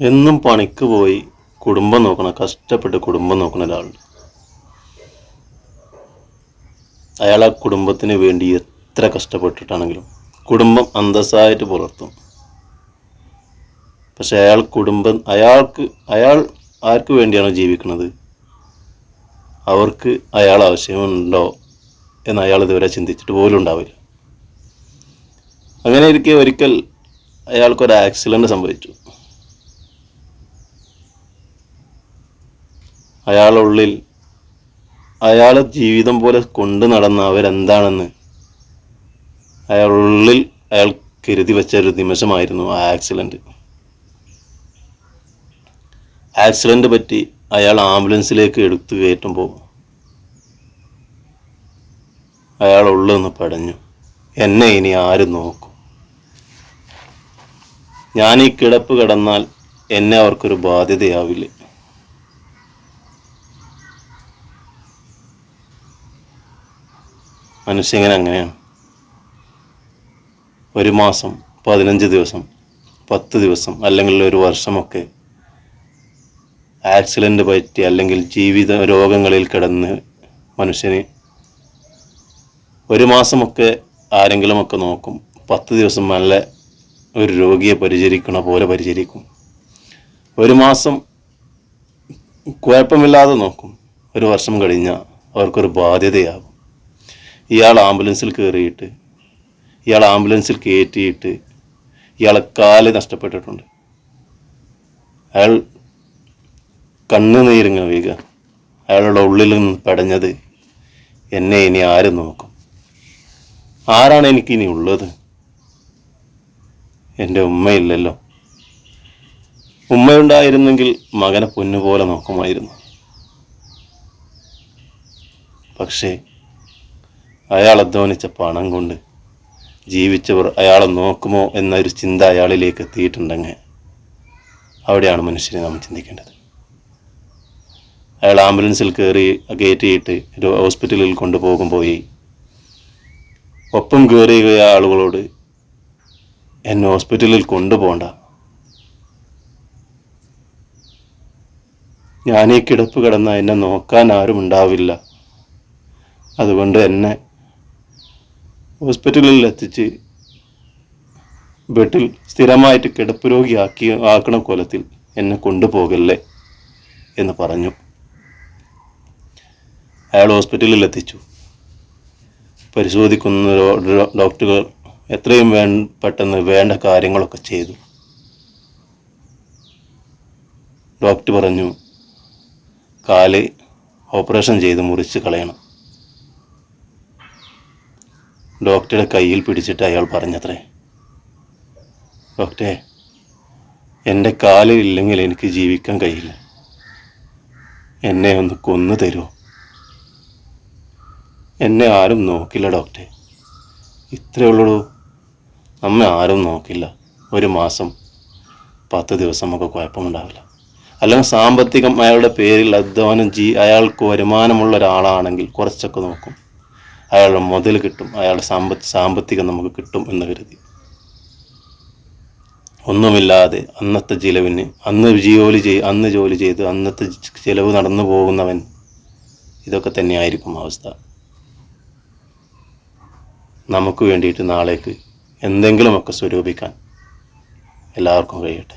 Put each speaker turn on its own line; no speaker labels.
എന്നും പണിക്ക് പോയി കുടുംബം നോക്കണ കഷ്ടപ്പെട്ട് കുടുംബം നോക്കുന്ന ഒരാളുണ്ട് അയാൾ ആ കുടുംബത്തിന് വേണ്ടി എത്ര കഷ്ടപ്പെട്ടിട്ടാണെങ്കിലും കുടുംബം അന്തസ്സായിട്ട് പുലർത്തും. പക്ഷെ അയാൾ കുടുംബം അയാൾക്ക് അയാൾ ആർക്ക് വേണ്ടിയാണോ ജീവിക്കുന്നത്? അവർക്ക് അയാൾ ആവശ്യമുണ്ടോ എന്ന് അയാൾ ഇതുവരെ ചിന്തിച്ചിട്ട് പോലും ഉണ്ടാവില്ല. അങ്ങനെ ഇരിക്കെ ഒരിക്കൽ അയാൾക്കൊരു ആക്സിഡന്റ് സംഭവിച്ചു. അയാളുള്ളിൽ അയാളെ ജീവിതം പോലെ കൊണ്ടു നടന്ന അവരെന്താണെന്ന് അയാളുള്ളിൽ അയാൾ കരുതി വെച്ച ഒരു നിമിഷമായിരുന്നു ആ ആക്സിഡന്റ് ആക്സിഡന്റ് പറ്റി അയാൾ ആംബുലൻസിലേക്ക് എടുത്തു കയറ്റുമ്പോൾ അയാൾ ഉള്ളൊന്ന് പടഞ്ഞു. എന്നെ ഇനി ആര് നോക്കും. ഞാൻ ഈ കിടപ്പ് കിടന്നാൽ എന്നെ അവർക്കൊരു ബാധ്യതയാവില്ലേ. മനുഷ്യങ്ങനെ അങ്ങനെയാണ്. ഒരു മാസം പതിനഞ്ച് ദിവസം പത്ത് ദിവസം അല്ലെങ്കിൽ ഒരു വർഷമൊക്കെ ആക്സിഡന്റ് പറ്റി അല്ലെങ്കിൽ ജീവിത രോഗങ്ങളിൽ കിടന്ന് മനുഷ്യന് ഒരു മാസമൊക്കെ ആരെങ്കിലുമൊക്കെ നോക്കും. പത്ത് ദിവസം നല്ല ഒരു രോഗിയെ പരിചരിക്കണ പോലെ പരിചരിക്കും. ഒരു മാസം കുഴപ്പമില്ലാതെ നോക്കും. ഒരു വർഷം കഴിഞ്ഞാൽ അവർക്കൊരു ബാധ്യതയാകും. ഇയാൾ ആംബുലൻസിൽ കയറിയിട്ട് ഇയാൾ ആംബുലൻസിൽ കയറ്റിയിട്ട് ഇയാളെ കാൽ നഷ്ടപ്പെട്ടിട്ടുണ്ട്. അയാൾ കണ്ണുനീരിങ്ങ വീക അയാളുടെ ഉള്ളിൽ നിന്ന് പടഞ്ഞത് എന്നെ ഇനി ആര് നോക്കും? ആരാണ് എനിക്കിനി ഉള്ളത്? എന്റെ ഉമ്മയില്ലല്ലോ. ഉമ്മയുണ്ടായിരുന്നെങ്കിൽ മകനെ പൊന്നുപോലെ നോക്കുമായിരുന്നു. പക്ഷേ അയാൾ അധ്വാനിച്ച പണം കൊണ്ട് ജീവിച്ചവർ അയാളെ നോക്കുമോ എന്നൊരു ചിന്ത അയാളിലേക്ക് എത്തിയിട്ടുണ്ടെങ്കിൽ അവിടെയാണ് മനുഷ്യനെ നാം ചിന്തിക്കേണ്ടത്. അയാൾ ആംബുലൻസിൽ കയറി കയറ്റിയിട്ട് ഒരു ഹോസ്പിറ്റലിൽ കൊണ്ടുപോകുമ്പോൾ ഒപ്പം കയറിയ ആളുകളോട് എന്നെ ഹോസ്പിറ്റലിൽ കൊണ്ടുപോകണ്ട. ഞാൻ ഈ കിടപ്പ് കിടന്ന എന്നെ നോക്കാൻ ആരും ഉണ്ടാവില്ല. അതുകൊണ്ട് എന്നെ ഹോസ്പിറ്റലിൽ എത്തിച്ച് ബെഡിൽ സ്ഥിരമായിട്ട് കിടപ്പ് രോഗിയാക്കി ആക്കണ കൊലത്തിൽ എന്നെ കൊണ്ടുപോകല്ലേ എന്ന് പറഞ്ഞു. അയാൾ ഹോസ്പിറ്റലിൽ എത്തിച്ചു പരിശോധിക്കുന്ന ഡോക്ടറുകൾ എത്രയും വേ പെട്ടെന്ന് വേണ്ട കാര്യങ്ങളൊക്കെ ചെയ്തു. ഡോക്ടർ പറഞ്ഞു കാൽ ഓപ്പറേഷൻ ചെയ്ത് മുറിച്ച് കളയണം. ഡോക്ടറുടെ കയ്യിൽ പിടിച്ചിട്ട് അയാൾ പറഞ്ഞത്രേ ഡോക്ടറെ എന്റെ കാലില്ലെങ്കിൽ എനിക്ക് ജീവിക്കാൻ കഴിയില്ല. എന്നെ ഒന്ന് കൊന്നു തരുമോ എന്നെ ആരും നോക്കില്ല ഡോക്ടറെ. ഇത്രയേ ഉള്ളൂ. നമ്മെ ആരും നോക്കില്ല. ഒരു മാസം പത്ത് ദിവസമൊക്കെ കുഴപ്പമുണ്ടാവില്ല. അല്ലെങ്കിൽ സാമ്പത്തികം അയാളുടെ പേരിൽ അധ്വാനം ജീ അയാൾക്ക് വരുമാനമുള്ള ഒരാളാണെങ്കിൽ കുറച്ചൊക്കെ നോക്കും. അയാളുടെ മുതൽ കിട്ടും അയാളുടെ സാമ്പത്തി സാമ്പത്തികം നമുക്ക് കിട്ടും എന്ന് കരുതി. ഒന്നുമില്ലാതെ അന്നത്തെ ചിലവിന് അന്ന് ജോലി ചെയ് അന്ന് ജോലി ചെയ്ത് അന്നത്തെ ചിലവ് നടന്നു പോകുന്നവൻ ഇതൊക്കെ തന്നെയായിരിക്കും അവസ്ഥ. നമുക്ക് വേണ്ടിയിട്ട് നാളേക്ക് എന്തെങ്കിലുമൊക്കെ സ്വരൂപിക്കാൻ എല്ലാവർക്കും കഴിയട്ടെ.